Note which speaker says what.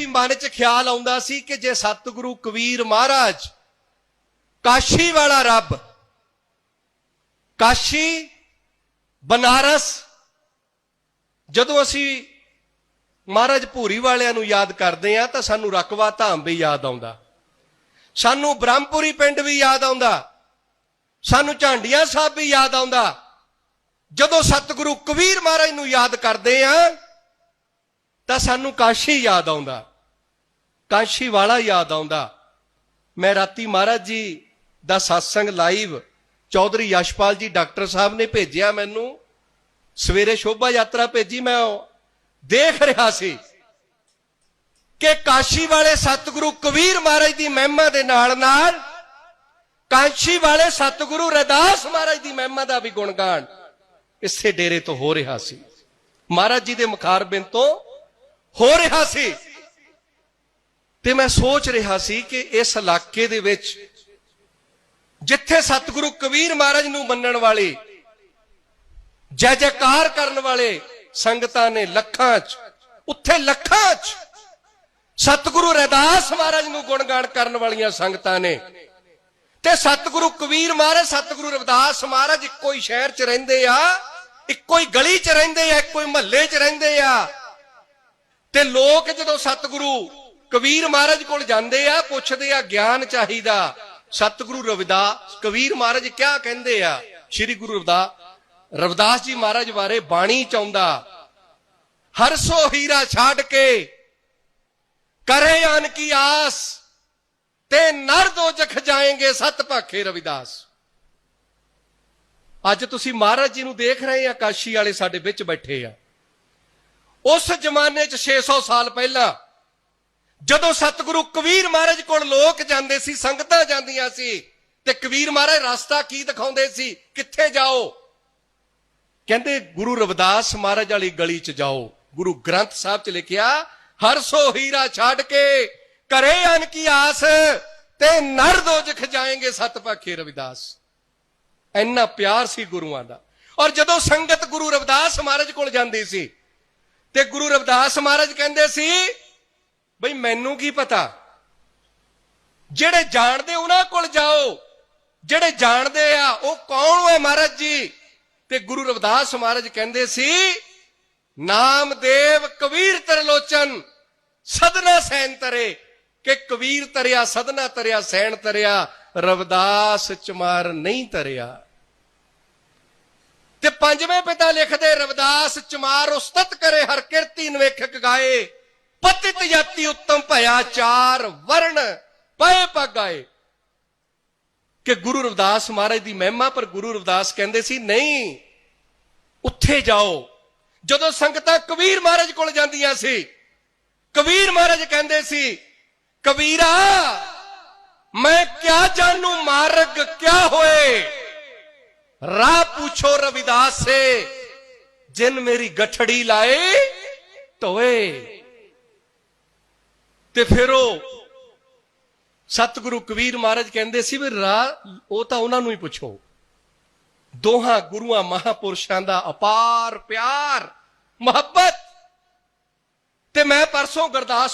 Speaker 1: ਵੀ ਮਨ 'ਚ ਖਿਆਲ ਆਉਂਦਾ ਸੀ ਕਿ ਜੇ ਸਤਿਗੁਰੂ ਕਬੀਰ ਮਹਾਰਾਜ ਕਾਸ਼ੀ ਵਾਲਾ ਰੱਬ, ਕਾਸ਼ੀ ਬਨਾਰਸ, ਜਦੋਂ ਅਸੀਂ ਮਹਾਰਾਜ ਭੂਰੀ ਵਾਲਿਆਂ ਨੂੰ ਯਾਦ ਕਰਦੇ ਆ ਤਾਂ ਸਾਨੂੰ ਰਕਵਾ ਧਾਮ ਵੀ ਯਾਦ ਆਉਂਦਾ। ਸਾਨੂੰ ਬ੍ਰਹਮਪੁਰੀ ਪਿੰਡ ਵੀ ਯਾਦ ਆਉਂਦਾ। ਸਾਨੂੰ ਝਾਂਡੀਆਂ ਸਾਹਿਬ ਵੀ ਯਾਦ ਆਉਂਦਾ। ਜਦੋਂ ਸਤਿਗੁਰੂ ਕਬੀਰ ਮਹਾਰਾਜ ਨੂੰ ਯਾਦ ਕਰਦੇ ਆ ਤਾਂ ਸਾਨੂੰ ਕਾਸ਼ੀ ਯਾਦ ਆਉਂਦਾ। ਕਾਸ਼ੀ ਵਾਲਾ ਯਾਦ ਆਉਂਦਾ। ਮੈਂ ਰਾਤੀ ਮਹਾਰਾਜ ਜੀ ਦਾ satsang live Chaudhary Yashpal ji doctor ਸਾਹਿਬ ਨੇ ਭੇਜਿਆ ਮੈਨੂੰ। ਸਵੇਰੇ ਸ਼ੋਭਾ ਯਾਤਰਾ ਭੇਜੀ ਮੈਂ ਦੇਖ ਰਿਹਾ ਸੀ ਕਿ ਕਾਸ਼ੀ ਵਾਲੇ ਸਤਿਗੁਰੂ ਕਬੀਰ ਮਹਾਰਾਜ ਦੀ ਮਹਿਮਾ ਦੇ ਨਾਲ ਨਾਲ ਕਾਸ਼ੀ ਵਾਲੇ ਸਤਿਗੁਰੂ ਰਦਾਸ ਮਹਾਰਾਜ ਦੀ ਮਹਿਮਾ ਦਾ ਵੀ ਗੁਣਗਾਨ ਇਸੇ ਡੇਰੇ ਤੋਂ ਹੋ ਰਿਹਾ ਸੀ। ਮਹਾਰਾਜ ਜੀ ਦੇ ਮੁਖਾਰਬਿੰਦ ਤੋਂ ਹੋ ਰਿਹਾ ਸੀ। ਤੇ ਮੈਂ ਸੋਚ ਰਿਹਾ ਸੀ ਕਿ ਇਸ ਇਲਾਕੇ ਦੇ ਵਿੱਚ ਜਿੱਥੇ ਸਤਿਗੁਰੂ ਕਬੀਰ ਮਹਾਰਾਜ ਨੂੰ ਮੰਨਣ ਵਾਲੇ, ਜੈ ਜੈਕਾਰ ਕਰਨ ਵਾਲੇ ਸੰਗਤਾਂ ਨੇ ਲੱਖਾਂ 'ਚ, ਉੱਥੇ ਲੱਖਾਂ 'ਚ ਸਤਿਗੁਰੂ ਰੈਦਾਸ ਮਹਾਰਾਜ ਨੂੰ ਗੁਣਗਾਨ ਕਰਨ ਵਾਲੀਆਂ ਸੰਗਤਾਂ ਨੇ। ਤੇ ਸਤਿਗੁਰੂ ਕਬੀਰ ਮਹਾਰਾਜ, ਸਤਿਗੁਰੂ ਰਵਿਦਾਸ ਮਹਾਰਾਜ ਇੱਕੋ ਹੀ ਸ਼ਹਿਰ 'ਚ ਰਹਿੰਦੇ ਆ, ਇੱਕੋ ਹੀ ਗਲੀ 'ਚ ਰਹਿੰਦੇ ਆ, ਇੱਕੋ ਹੀ ਮਹੱਲੇ 'ਚ ਰਹਿੰਦੇ ਆ। ਤੇ ਲੋਕ ਜਦੋਂ ਸਤਿਗੁਰੂ ਕਬੀਰ ਮਹਾਰਾਜ ਕੋਲ ਜਾਂਦੇ ਆ, ਪੁੱਛਦੇ ਆ, ਗਿਆਨ ਚਾਹੀਦਾ। ਸਤਿਗੁਰੂ ਰਵਿਦਾਸ ਕਬੀਰ ਮਹਾਰਾਜ ਕਿਆ ਕਹਿੰਦੇ ਆ? ਸ੍ਰੀ ਗੁਰੂ ਰਵਿਦਾਸ ਰਵਿਦਾਸ ਜੀ ਮਹਾਰਾਜ ਬਾਰੇ ਬਾਣੀ ਚਾਹੁੰਦਾ। ਹਰ ਸੋ ਹੀਰਾ ਛੱਡ ਕੇ ਕਰੇ ਅਨ ਕੀ ਆਸ, ਤੇ ਨਰ ਦੋ ਜਖ ਜਾਏਂਗੇ ਸਤ ਭਾਖੇ ਰਵਿਦਾਸ। ਅੱਜ ਤੁਸੀਂ ਮਹਾਰਾਜ ਜੀ ਨੂੰ ਦੇਖ ਰਹੇ ਆ, ਕਾਸ਼ੀ ਵਾਲੇ ਸਾਡੇ ਵਿੱਚ ਬੈਠੇ ਆ। ਉਸ ਜ਼ਮਾਨੇ 'ਚ 600 ਸਾਲ ਪਹਿਲਾਂ ਜਦੋਂ ਸਤਿਗੁਰੂ ਕਬੀਰ ਮਹਾਰਾਜ ਕੋਲ ਲੋਕ ਜਾਂਦੇ ਸੀ, ਸੰਗਤਾਂ ਜਾਂਦੀਆਂ ਸੀ, ਤੇ ਕਬੀਰ ਮਹਾਰਾਜ ਰਸਤਾ ਕੀ ਦਿਖਾਉਂਦੇ ਸੀ? ਕਿੱਥੇ ਜਾਓ? ਕਹਿੰਦੇ, ਗੁਰੂ ਰਵਿਦਾਸ ਮਹਾਰਾਜ ਵਾਲੀ ਗਲੀ 'ਚ ਜਾਓ। ਗੁਰੂ ਗ੍ਰੰਥ ਸਾਹਿਬ 'ਚ ਲਿਖਿਆ, ਹਰ ਸੋ ਹੀਰਾ ਛੱਡ ਕੇ ਕਰੇ ਅਨ ਕੀ ਆਸ, ਤੇ ਨਰ ਦੋਜਖ ਜਾਏਗੇ ਸਤ ਪਾਖੇ ਰਵਿਦਾਸ। ਇੰਨਾ ਪਿਆਰ ਸੀ ਗੁਰੂਆਂ ਦਾ। ਔਰ ਜਦੋਂ ਸੰਗਤ ਗੁਰੂ ਰਵਿਦਾਸ ਮਹਾਰਾਜ ਕੋਲ ਜਾਂਦੀ ਸੀ, ਤੇ ਗੁਰੂ ਰਵਿਦਾਸ ਮਹਾਰਾਜ ਕਹਿੰਦੇ ਸੀ ਬਈ ਮੈਨੂੰ ਕੀ ਪਤਾ? ਜਿਹੜੇ ਜਾਣਦੇ ਉਹਨਾਂ ਕੋਲ ਜਾਓ। ਜਿਹੜੇ ਜਾਣਦੇ ਆ, ਉਹ ਕੌਣ ਹੈ ਮਹਾਰਾਜ ਜੀ? ਤੇ ਗੁਰੂ ਰਵਿਦਾਸ ਮਹਾਰਾਜ ਕਹਿੰਦੇ ਸੀ, ਨਾਮਦੇਵ ਕਬੀਰ ਤਰਲੋਚਨ ਸਦਨਾ ਸੈਨ ਤਰੇ। ਕਿ ਕਬੀਰ ਤਰਿਆ, ਸਦਨਾ ਤਰਿਆ ਸੈਣ ਤਰਿਆ, ਰਵਿਦਾਸ ਚਮਾਰ ਨਹੀਂ ਤਰਿਆ। ਤੇ ਪੰਜਵੇਂ ਪਿਤਾ ਲਿਖਦੇ, ਰਵਿਦਾਸ ਚਮਾਰ ਉਸਤਤ ਕਰੇ, ਹਰ ਕਿਰਤੀ ਨਵੇਖਕ ਗਾਏ। ਪਤਿਤ ਜਾਤੀ ਉੱਤਮ ਭਇਆ ਚਾਰ ਵਰਣ ਪਏ ਪਗਾਏ ਕਿ ਗੁਰੂ ਰਵਿਦਾਸ ਮਹਾਰਾਜ ਦੀ ਮਹਿਮਾ ਪਰ ਗੁਰੂ ਰਵਿਦਾਸ ਕਹਿੰਦੇ ਸੀ, ਨਹੀਂ, ਉੱਥੇ ਜਾਓ। ਜਦੋਂ ਸੰਗਤਾਂ ਕਬੀਰ ਮਹਾਰਾਜ ਕੋਲ ਜਾਂਦੀਆਂ ਸੀ, ਕਬੀਰ ਮਹਾਰਾਜ ਕਹਿੰਦੇ ਸੀ, ਕਬੀਰਾ, ਮੈਂ ਕਿਆ ਜਾਣੂ ਮਾਰਗ ਕਿਆ ਹੋਏ? ਰਾਹ ਪੁੱਛੋ ਰਵਿਦਾਸ ਸੇ, ਜਿਨ ਮੇਰੀ ਗਠੜੀ ਲਾਏ, ਧੋਏ। ਤੇ ਫਿਰ ਉਹ ਸਤਿਗੁਰੂ ਕਬੀਰ ਮਹਾਰਾਜ ਕਹਿੰਦੇ ਸੀ ਵੀ ਰਾਹ ਉਹ ਤਾਂ ਉਹਨਾਂ ਨੂੰ ਹੀ ਪੁੱਛੋ। ਦੋਹਾਂ ਗੁਰੂਆਂ ਮਹਾਪੁਰਸ਼ਾਂ ਦਾ ਅਪਾਰ ਪਿਆਰ, ਮੁਹੱਬਤ। ਤੇ ਮੈਂ ਪਰਸੋਂ ਗੁਰਦਾਸ